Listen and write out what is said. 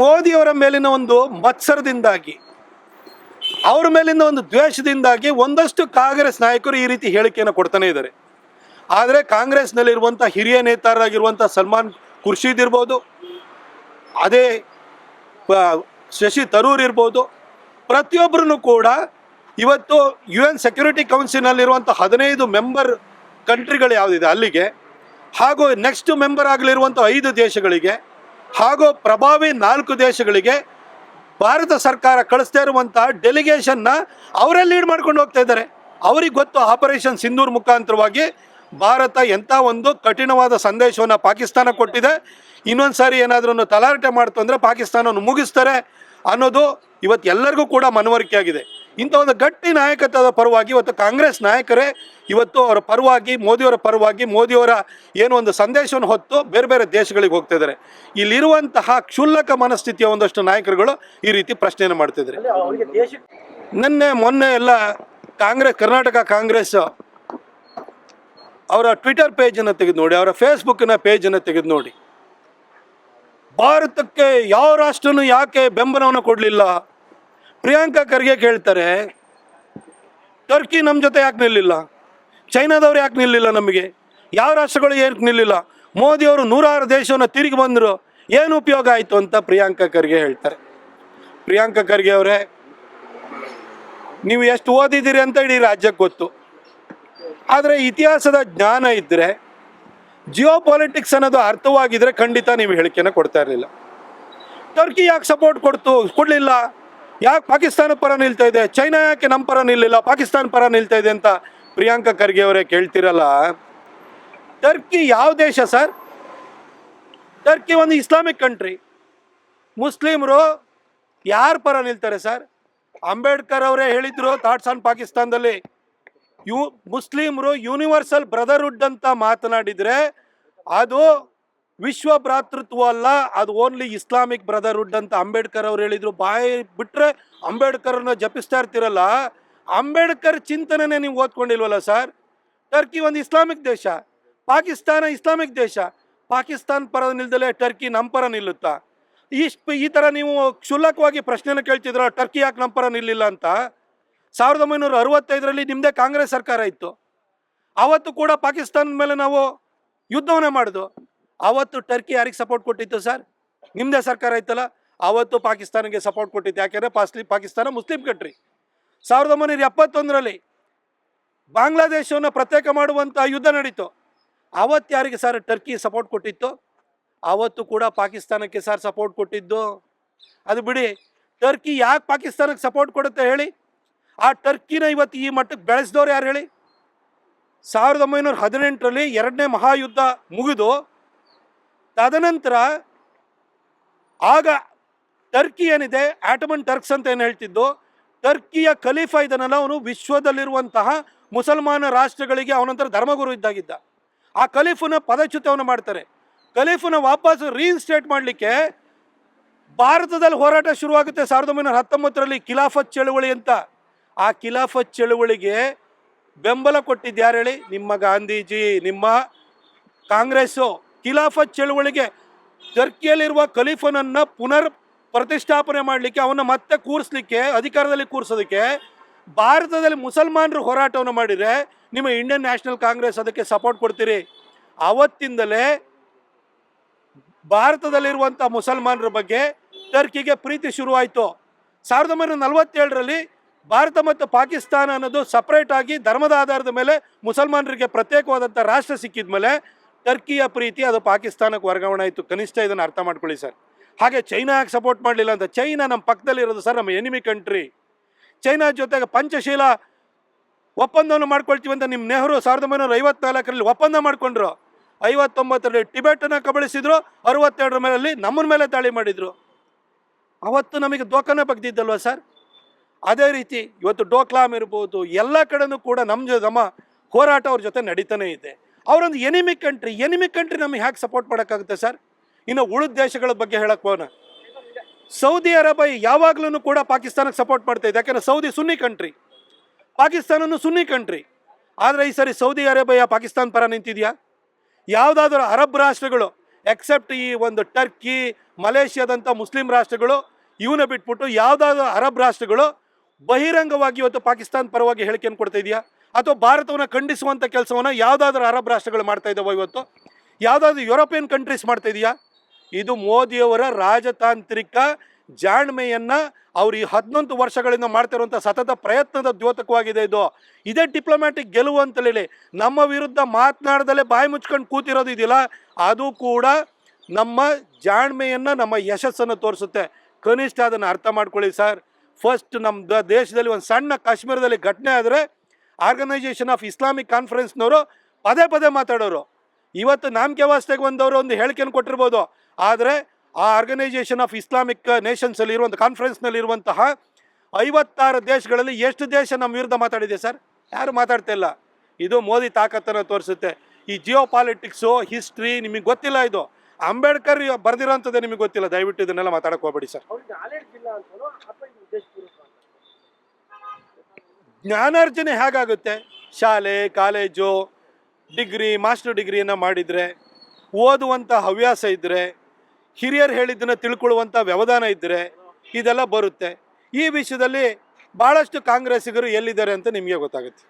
ಮೋದಿಯವರ ಮೇಲಿನ ಒಂದು ಮತ್ಸರದಿಂದಾಗಿ, ಅವ್ರ ಮೇಲಿನ ಒಂದು ದ್ವೇಷದಿಂದಾಗಿ ಒಂದಷ್ಟು ಕಾಂಗ್ರೆಸ್ ನಾಯಕರು ಈ ರೀತಿ ಹೇಳಿಕೆಯನ್ನು ಕೊಡ್ತಾನೆ ಇದ್ದಾರೆ. ಆದರೆ ಕಾಂಗ್ರೆಸ್ನಲ್ಲಿರುವಂಥ ಹಿರಿಯ ನೇತಾರರಾಗಿರುವಂಥ ಸಲ್ಮಾನ್ ಖುರ್ಷೀದ್ ಇರ್ಬೋದು, ಅದೇ ಶಶಿ ತರೂರ್ ಇರ್ಬೋದು ಪ್ರತಿಯೊಬ್ಬರೂ ಕೂಡ ಇವತ್ತು ಯು ಎನ್ ಸೆಕ್ಯೂರಿಟಿ ಕೌನ್ಸಿಲ್ನಲ್ಲಿರುವಂಥ ಹದಿನೈದು ಮೆಂಬರ್ ಕಂಟ್ರಿಗಳು ಯಾವುದಿದೆ ಅಲ್ಲಿಗೆ, ಹಾಗೂ ನೆಕ್ಸ್ಟ್ ಮೆಂಬರ್ ಆಗಲಿರುವಂಥ ಐದು ದೇಶಗಳಿಗೆ ಹಾಗೂ ಪ್ರಭಾವಿ ನಾಲ್ಕು ದೇಶಗಳಿಗೆ ಭಾರತ ಸರ್ಕಾರ ಕಳಿಸ್ತಾ ಇರುವಂಥ ಡೆಲಿಗೇಷನ್ನ ಅವರೇ ಲೀಡ್ ಮಾಡ್ಕೊಂಡು ಹೋಗ್ತಾ ಇದ್ದಾರೆ. ಅವ್ರಿಗೆ ಗೊತ್ತು ಆಪರೇಷನ್ ಸಿಂಧೂರ್ ಮುಖಾಂತರವಾಗಿ ಭಾರತ ಎಂಥ ಒಂದು ಕಠಿಣವಾದ ಸಂದೇಶವನ್ನು ಪಾಕಿಸ್ತಾನ ಕೊಟ್ಟಿದೆ. ಇನ್ನೊಂದು ಸಾರಿ ಏನಾದರೂ ತಲಾಟೆ ಮಾಡ್ತು ಅಂದರೆ ಪಾಕಿಸ್ತಾನವನ್ನು ಮುಗಿಸ್ತಾರೆ ಅನ್ನೋದು ಇವತ್ತು ಎಲ್ಲರಿಗೂ ಕೂಡ ಮನವರಿಕೆ ಆಗಿದೆ. ಇಂಥ ಒಂದು ಗಟ್ಟಿ ನಾಯಕತ್ವದ ಪರವಾಗಿ ಇವತ್ತು ಕಾಂಗ್ರೆಸ್ ನಾಯಕರೇ ಇವತ್ತು ಅವರ ಪರವಾಗಿ ಮೋದಿಯವರ ಪರವಾಗಿ ಮೋದಿಯವರ ಏನು ಒಂದು ಸಂದೇಶವನ್ನು ಹೊತ್ತು ಬೇರೆ ಬೇರೆ ದೇಶಗಳಿಗೆ ಹೋಗ್ತಾ ಇದ್ದಾರೆ. ಇಲ್ಲಿರುವಂತಹ ಕ್ಷುಲ್ಲಕ ಮನಸ್ಥಿತಿಯ ಒಂದಷ್ಟು ನಾಯಕರುಗಳು ಈ ರೀತಿ ಪ್ರಶ್ನೆಯನ್ನು ಮಾಡ್ತಿದ್ದಾರೆ. ನಿನ್ನೆ ಮೊನ್ನೆ ಎಲ್ಲ ಕಾಂಗ್ರೆಸ್ ಕರ್ನಾಟಕ ಕಾಂಗ್ರೆಸ್ ಅವರ ಟ್ವಿಟರ್ ಪೇಜನ್ನು ತೆಗೆದು ನೋಡಿ ಅವರ ಫೇಸ್ಬುಕ್ನ ಪೇಜನ್ನು ತೆಗೆದು ನೋಡಿ. ಭಾರತಕ್ಕೆ ಯಾವ ರಾಷ್ಟ್ರನೂ ಯಾಕೆ ಬೆಂಬಲವನ್ನು ಕೊಡಲಿಲ್ಲ? ಪ್ರಿಯಾಂಕಾ ಖರ್ಗೆ ಕೇಳ್ತಾರೆ, ಟರ್ಕಿ ನಮ್ಮ ಜೊತೆ ಯಾಕೆ ನಿಲ್ಲಿಲ್ಲ? ಚೈನಾದವ್ರು ಯಾಕೆ ನಿಲ್ಲಿಲ್ಲ ನಮಗೆ? ಯಾವ ರಾಷ್ಟ್ರಗಳು ಏನಕ್ಕೆ ನಿಲ್ಲಿಲ್ಲ? ಮೋದಿಯವರು ನೂರಾರು ದೇಶವನ್ನು ತಿರುಗಿ ಬಂದರು, ಏನು ಉಪಯೋಗ ಆಯಿತು? ಅಂತ ಪ್ರಿಯಾಂಕಾ ಖರ್ಗೆ ಹೇಳ್ತಾರೆ. ಪ್ರಿಯಾಂಕಾ ಖರ್ಗೆ ಅವರೇ, ನೀವು ಎಷ್ಟು ಓದಿದ್ದೀರಿ ಅಂತ ಇಡೀ ರಾಜ್ಯಕ್ಕೆ ಗೊತ್ತು. ಆದರೆ ಇತಿಹಾಸದ ಜ್ಞಾನ ಇದ್ದರೆ ಜಿಯೋ ಪಾಲಿಟಿಕ್ಸ್ ಅನ್ನೋದು ಅರ್ಥವಾಗಿದ್ರೆ ಖಂಡಿತ ನೀವು ಹೇಳಿಕೆನ ಕೊಡ್ತಾ ಇರಲಿಲ್ಲ. ಟರ್ಕಿ ಯಾಕೆ ಸಪೋರ್ಟ್ ಕೊಡ್ತು, ಕೊಡಲಿಲ್ಲ? ಯಾಕೆ ಪಾಕಿಸ್ತಾನ ಪರ ನಿಲ್ತಾ ಇದೆ? ಚೈನಾ ಯಾಕೆ ನಮ್ಮ ಪರ ನಿಲ್ಲಿಲ್ಲ? ಪಾಕಿಸ್ತಾನ ಪರ ನಿಲ್ತಾ ಇದೆ ಅಂತ ಪ್ರಿಯಾಂಕಾ ಖರ್ಗೆ ಅವರೇ ಕೇಳ್ತಿರಲ್ಲ? ಟರ್ಕಿ ಯಾವ ದೇಶ ಸರ್? ಟರ್ಕಿ ಒಂದು ಇಸ್ಲಾಮಿಕ್ ಕಂಟ್ರಿ. ಮುಸ್ಲಿಮರು ಯಾರ ಪರ ನಿಲ್ತಾರೆ ಸರ್? ಅಂಬೇಡ್ಕರ್ ಅವರೇ ಹೇಳಿದ್ರು ಥಾಟ್ಸ್ ಆನ್ ಪಾಕಿಸ್ತಾನದಲ್ಲಿ. ಯು ಮುಸ್ಲಿಮರು ಯೂನಿವರ್ಸಲ್ ಬ್ರದರ್ಹುಡ್ ಅಂತ ಮಾತನಾಡಿದರೆ ಅದು ವಿಶ್ವ ಭ್ರಾತೃತ್ವ ಅಲ್ಲ, ಅದು ಓನ್ಲಿ ಇಸ್ಲಾಮಿಕ್ ಬ್ರದರ್ಹುಡ್ ಅಂತ ಅಂಬೇಡ್ಕರ್ ಅವ್ರು ಹೇಳಿದ್ರು. ಬಾಯಿ ಬಿಟ್ಟರೆ ಅಂಬೇಡ್ಕರ್ನ ಜಪಿಸ್ತಾ ಇರ್ತಿರಲ್ಲ, ಅಂಬೇಡ್ಕರ್ ಚಿಂತನೆನೇ ನೀವು ಓದ್ಕೊಂಡಿಲ್ವಲ್ಲ ಸರ್? ಟರ್ಕಿ ಒಂದು ಇಸ್ಲಾಮಿಕ್ ದೇಶ, ಪಾಕಿಸ್ತಾನ ಇಸ್ಲಾಮಿಕ್ ದೇಶ, ಪಾಕಿಸ್ತಾನ ಪರ ನಿಲ್ದಲೇ ಟರ್ಕಿ ನಮ್ಮ ಪರ ನಿಲ್ಲುತ್ತಾ? ಇಷ್ಟು ಈ ಥರ ನೀವು ಕ್ಷುಲ್ಲಕವಾಗಿ ಪ್ರಶ್ನೆನ ಕೇಳ್ತಿದ್ರ ಟರ್ಕಿ ಯಾಕೆ ನಮ್ಮ ಪರ ನಿಲ್ಲಿಲ್ಲ ಅಂತ? ಸಾವಿರದ ಒಂಬೈನೂರ ಅರವತ್ತೈದರಲ್ಲಿ ನಿಮ್ಮದೇ ಕಾಂಗ್ರೆಸ್ ಸರ್ಕಾರ ಇತ್ತು. ಆವತ್ತು ಕೂಡ ಪಾಕಿಸ್ತಾನದ ಮೇಲೆ ನಾವು ಯುದ್ಧವನ್ನೇ ಮಾಡಿದ್ವು ಆವತ್ತು ಟರ್ಕಿ ಯಾರಿಗೆ ಸಪೋರ್ಟ್ ಕೊಟ್ಟಿತ್ತು ಸರ್? ನಿಮ್ಮದೇ ಸರ್ಕಾರ ಇತ್ತಲ್ಲ ಆವತ್ತು ಪಾಕಿಸ್ತಾನಕ್ಕೆ ಸಪೋರ್ಟ್ ಕೊಟ್ಟಿತ್ತು. ಯಾಕೆಂದರೆ ಪಾಸ್ಲಿ, ಪಾಕಿಸ್ತಾನ ಮುಸ್ಲಿಂ ಕಂಟ್ರಿ ಸಾವಿರದ ಒಂಬೈನೂರ ಎಪ್ಪತ್ತೊಂದರಲ್ಲಿ ಬಾಂಗ್ಲಾದೇಶವನ್ನು ಪ್ರತ್ಯೇಕ ಮಾಡುವಂಥ ಯುದ್ಧ ನಡೀತು. ಆವತ್ತು ಯಾರಿಗೆ ಸರ್ ಟರ್ಕಿ ಸಪೋರ್ಟ್ ಕೊಟ್ಟಿತ್ತು? ಆವತ್ತು ಕೂಡ ಪಾಕಿಸ್ತಾನಕ್ಕೆ ಸರ್ ಸಪೋರ್ಟ್ ಕೊಟ್ಟಿದ್ದು. ಅದು ಬಿಡಿ, ಟರ್ಕಿ ಯಾಕೆ ಪಾಕಿಸ್ತಾನಕ್ಕೆ ಸಪೋರ್ಟ್ ಕೊಡುತ್ತೆ ಹೇಳಿ? ಆ ಟರ್ಕಿನ ಇವತ್ತು ಈ ಮಟ್ಟಕ್ಕೆ ಬೆಳೆಸಿದವ್ರು ಯಾರು ಹೇಳಿ? ಸಾವಿರದ ಒಂಬೈನೂರ ಹದಿನೆಂಟರಲ್ಲಿ ಎರಡನೇ ಮಹಾಯುದ್ಧ ಮುಗಿದು ತದನಂತರ ಆಗ ಟರ್ಕಿ ಏನಿದೆ, ಆಟಮನ್ ಟರ್ಕ್ಸ್ ಅಂತ ಏನು ಹೇಳ್ತಿದ್ದು, ಟರ್ಕಿಯ ಖಲೀಫಾ ಇದನ್ನೆಲ್ಲ ಅವನು ವಿಶ್ವದಲ್ಲಿರುವಂತಹ ಮುಸಲ್ಮಾನ ರಾಷ್ಟ್ರಗಳಿಗೆ ಅವನಂತರ ಧರ್ಮಗುರು ಇದ್ದಾಗಿದ್ದ. ಆ ಖಲೀಫನ ಪದಚ್ಯುತವನ್ನು ಮಾಡ್ತಾರೆ. ಖಲೀಫನ ವಾಪಸ್ ರೀಇನ್ಸ್ಟೇಟ್ ಮಾಡಲಿಕ್ಕೆ ಭಾರತದಲ್ಲಿ ಹೋರಾಟ ಶುರುವಾಗುತ್ತೆ ಸಾವಿರದ ಒಂಬೈನೂರ ಹತ್ತೊಂಬತ್ತರಲ್ಲಿ ಖಿಲಾಫತ್ ಚಳುವಳಿ ಅಂತ. ಆ ಖಿಲಾಫತ್ ಚಳುವಳಿಗೆ ಬೆಂಬಲ ಕೊಟ್ಟಿದ್ದು ಯಾರು ಹೇಳಿ? ನಿಮ್ಮ ಗಾಂಧೀಜಿ, ನಿಮ್ಮ ಕಾಂಗ್ರೆಸ್ಸು. ಖಿಲಾಫತ್ ಚಳುವಳಿಗೆ ಟರ್ಕಿಯಲ್ಲಿರುವ ಖಲೀಫನನ್ನು ಪುನರ್ ಪ್ರತಿಷ್ಠಾಪನೆ ಮಾಡಲಿಕ್ಕೆ, ಅವನ್ನ ಮತ್ತೆ ಕೂರಿಸ್ಲಿಕ್ಕೆ, ಅಧಿಕಾರದಲ್ಲಿ ಕೂರಿಸೋದಕ್ಕೆ, ಭಾರತದಲ್ಲಿ ಮುಸಲ್ಮಾನರು ಹೋರಾಟವನ್ನು ಮಾಡಿದರೆ ನಿಮ್ಮ ಇಂಡಿಯನ್ ನ್ಯಾಷನಲ್ ಕಾಂಗ್ರೆಸ್ ಅದಕ್ಕೆ ಸಪೋರ್ಟ್ ಕೊಡ್ತೀರಿ. ಆವತ್ತಿಂದಲೇ ಭಾರತದಲ್ಲಿರುವಂಥ ಮುಸಲ್ಮಾನರ ಬಗ್ಗೆ ಟರ್ಕಿಗೆ ಪ್ರೀತಿ ಶುರುವಾಯಿತು. ಸಾವಿರದ ಒಂಬೈನೂರ ನಲವತ್ತೇಳರಲ್ಲಿ ಭಾರತ ಮತ್ತು ಪಾಕಿಸ್ತಾನ ಅನ್ನೋದು ಸಪ್ರೇಟಾಗಿ ಧರ್ಮದ ಆಧಾರದ ಮೇಲೆ ಮುಸಲ್ಮಾನರಿಗೆ ಪ್ರತ್ಯೇಕವಾದಂಥ ರಾಷ್ಟ್ರ ಸಿಕ್ಕಿದ ಮೇಲೆ ಟರ್ಕಿಯ ಪ್ರೀತಿ, ಅದು ಪಾಕಿಸ್ತಾನಕ್ಕೆ ವರ್ಗಾವಣೆ ಆಯಿತು. ಕನಿಷ್ಠ ಇದನ್ನು ಅರ್ಥ ಮಾಡ್ಕೊಳ್ಳಿ ಸರ್. ಹಾಗೆ ಚೈನಾ ಯಾಕೆ ಸಪೋರ್ಟ್ ಮಾಡಲಿಲ್ಲ ಅಂತ ಚೈನಾ ನಮ್ಮ ಪಕ್ಕದಲ್ಲಿರೋದು ಸರ್ ನಮ್ಮ ಎನಿಮಿ ಕಂಟ್ರಿ ಚೈನಾ ಜೊತೆಗೆ ಪಂಚಶೀಲ ಒಪ್ಪಂದವನ್ನು ಮಾಡ್ಕೊಳ್ತೀವಿ ಅಂತ ನಿಮ್ಮ ನೆಹರು ಸಾವಿರದ ಒಂಬೈನೂರ ಐವತ್ನಾಲ್ಕರಲ್ಲಿ ಒಪ್ಪಂದ ಮಾಡಿಕೊಂಡ್ರು. ಐವತ್ತೊಂಬತ್ತರಲ್ಲಿ ಟಿಬೆಟನ್ನು ಕಬಳಿಸಿದ್ರು, ಅರವತ್ತೆರಡರ ಮೇಲೆ ನಮ್ಮನ ಮೇಲೆ ದಾಳಿ ಮಾಡಿದರು. ಅವತ್ತು ನಮಗೆ ದೋಖನ ಬಗ್ದಿದ್ದಲ್ವ ಸರ್? ಅದೇ ರೀತಿ ಇವತ್ತು ಡೋಕ್ಲಾಮ್ ಇರ್ಬೋದು, ಎಲ್ಲ ಕಡೆನೂ ಕೂಡ ನಮ್ಮ ನಮ್ಮ ಹೋರಾಟ ಅವ್ರ ಜೊತೆ ನಡೀತಾನೆ ಇದೆ. ಅವರೊಂದು ಎನಿಮಿ ಕಂಟ್ರಿ ಎನಿಮಿ ಕಂಟ್ರಿ ನಮಗೆ ಹ್ಯಾಕ್ ಸಪೋರ್ಟ್ ಮಾಡೋಕ್ಕಾಗುತ್ತೆ ಸರ್ ಇನ್ನು ಉಳಿದ ದೇಶಗಳ ಬಗ್ಗೆ ಹೇಳಕ್ಕೆ ಹೋಗೋಣ. ಸೌದಿ ಅರೇಬಿಯ ಯಾವಾಗಲೂ ಕೂಡ ಪಾಕಿಸ್ತಾನಕ್ಕೆ ಸಪೋರ್ಟ್ ಮಾಡ್ತಾ ಇದೆ. ಯಾಕೆಂದರೆ ಸೌದಿ ಸುನ್ನಿ ಕಂಟ್ರಿ ಪಾಕಿಸ್ತಾನನು ಸುನ್ನಿ ಕಂಟ್ರಿ ಆದರೆ ಈ ಸರಿ ಸೌದಿ ಅರೇಬಿಯಾ ಪಾಕಿಸ್ತಾನ ಪರ ನಿಂತಿದೆಯಾ? ಯಾವುದಾದ್ರೂ ಅರಬ್ ರಾಷ್ಟ್ರಗಳು ಎಕ್ಸೆಪ್ಟ್ ಈ ಒಂದು ಟರ್ಕಿ ಮಲೇಷ್ಯಾದಂಥ ಮುಸ್ಲಿಂ ರಾಷ್ಟ್ರಗಳು ಇವನ್ನ ಬಿಟ್ಬಿಟ್ಟು ಯಾವುದಾದ್ರೂ ಅರಬ್ ರಾಷ್ಟ್ರಗಳು ಬಹಿರಂಗವಾಗಿ ಇವತ್ತು ಪಾಕಿಸ್ತಾನ ಪರವಾಗಿ ಹೇಳಿಕೆಯನ್ನು ಕೊಡ್ತಾ ಇದೆಯಾ? ಅಥವಾ ಭಾರತವನ್ನು ಖಂಡಿಸುವಂಥ ಕೆಲಸವನ್ನು ಯಾವುದಾದ್ರೂ ಅರಬ್ ರಾಷ್ಟ್ರಗಳು ಮಾಡ್ತಾ ಇದ್ದಾವೆ ಇವತ್ತು? ಯಾವುದಾದ್ರೂ ಯುರೋಪಿಯನ್ ಕಂಟ್ರೀಸ್ ಮಾಡ್ತಾ ಇದೆಯಾ? ಇದು ಮೋದಿಯವರ ರಾಜತಾಂತ್ರಿಕ ಜಾಣ್ಮೆಯನ್ನು ಅವ್ರು ಈ ಹದಿನೊಂದು ವರ್ಷಗಳಿಂದ ಮಾಡ್ತಿರುವಂಥ ಸತತ ಪ್ರಯತ್ನದ ದ್ಯೋತಕವಾಗಿದೆ ಇದು. ಇದೇ ಡಿಪ್ಲೊಮ್ಯಾಟಿಕ್ ಗೆಲುವು ಅಂತಲೇ ನಮ್ಮ ವಿರುದ್ಧ ಮಾತನಾಡದಲ್ಲೇ ಬಾಯಿ ಮುಚ್ಕೊಂಡು ಕೂತಿರೋದು ಇದಿಲ್ಲ ಅದು ಕೂಡ ನಮ್ಮ ಜಾಣ್ಮೆಯನ್ನು, ನಮ್ಮ ಯಶಸ್ಸನ್ನು ತೋರಿಸುತ್ತೆ. ಕನಿಷ್ಠ ಅದನ್ನು ಅರ್ಥ ಮಾಡ್ಕೊಳ್ಳಿ ಸರ್. ಫಸ್ಟ್ ನಮ್ಮ ದೇಶದಲ್ಲಿ ಒಂದು ಸಣ್ಣ ಕಾಶ್ಮೀರದಲ್ಲಿ ಘಟನೆ ಆದರೆ ಆರ್ಗನೈಸೇಷನ್ ಆಫ್ ಇಸ್ಲಾಮಿಕ್ ಕಾನ್ಫರೆನ್ಸ್ನವರು ಪದೇ ಪದೇ ಮಾತಾಡೋರು. ಇವತ್ತು ನಾಮಕೆ ವಾಸ್ತೆಗೆ ಬಂದವರು ಒಂದು ಹೇಳಿಕೆಯನ್ನು ಕೊಟ್ಟಿರ್ಬೋದು. ಆದರೆ ಆ ಆರ್ಗನೈಸೇಷನ್ ಆಫ್ ಇಸ್ಲಾಮಿಕ್ ನೇಷನ್ಸಲ್ಲಿ ಇರುವಂಥ ಕಾನ್ಫರೆನ್ಸ್ನಲ್ಲಿ ಇರುವಂತಹ ಐವತ್ತಾರು ದೇಶಗಳಲ್ಲಿ ಎಷ್ಟು ದೇಶ ನಮ್ಮ ವಿರುದ್ಧ ಮಾತಾಡಿದೆ ಸರ್? ಯಾರು ಮಾತಾಡ್ತಾ ಇಲ್ಲ. ಇದು ಮೋದಿ ತಾಕತ್ತನ್ನು ತೋರಿಸುತ್ತೆ. ಈ ಜಿಯೋ ಪಾಲಿಟಿಕ್ಸು ಹಿಸ್ಟ್ರಿ ನಿಮಗೆ ಗೊತ್ತಿಲ್ಲ ಇದು. ಅಂಬೇಡ್ಕರ್ ಬರೆದಿರೋಂಥದ್ದೇ ನಿಮಗೆ ಗೊತ್ತಿಲ್ಲ. ದಯವಿಟ್ಟು ಇದನ್ನೆಲ್ಲ ಮಾತಾಡಕ್ಕೆ ಹೋಗ್ಬೇಡಿ ಸರ್ ಅವ್ರಿಗೆ ನಾಲೆಡ್ಜ್ ಇಲ್ಲ ಅಂತನೋ ಅಥವಾ ಇದು ಉದ್ದೇಶಪೂರ್ವಕ ಅಂತ ಜ್ಞಾನಾರ್ಜನೆ ಹೇಗಾಗುತ್ತೆ? ಶಾಲೆ, ಕಾಲೇಜು, ಡಿಗ್ರಿ, ಮಾಸ್ಟರ್ ಡಿಗ್ರಿಯನ್ನು ಮಾಡಿದರೆ ಓದುವಂಥ ಹವ್ಯಾಸ ಇದ್ದರೆ ಹಿರಿಯರು ಹೇಳಿದ್ದನ್ನು ತಿಳ್ಕೊಳ್ಳುವಂಥ ವ್ಯವಧಾನ ಇದ್ದರೆ ಇದೆಲ್ಲ ಬರುತ್ತೆ. ಈ ವಿಷಯದಲ್ಲಿ ಭಾಳಷ್ಟು ಕಾಂಗ್ರೆಸ್ಸಿಗರು ಎಲ್ಲಿದ್ದಾರೆ ಅಂತ ನಿಮಗೆ ಗೊತ್ತಾಗುತ್ತೆ.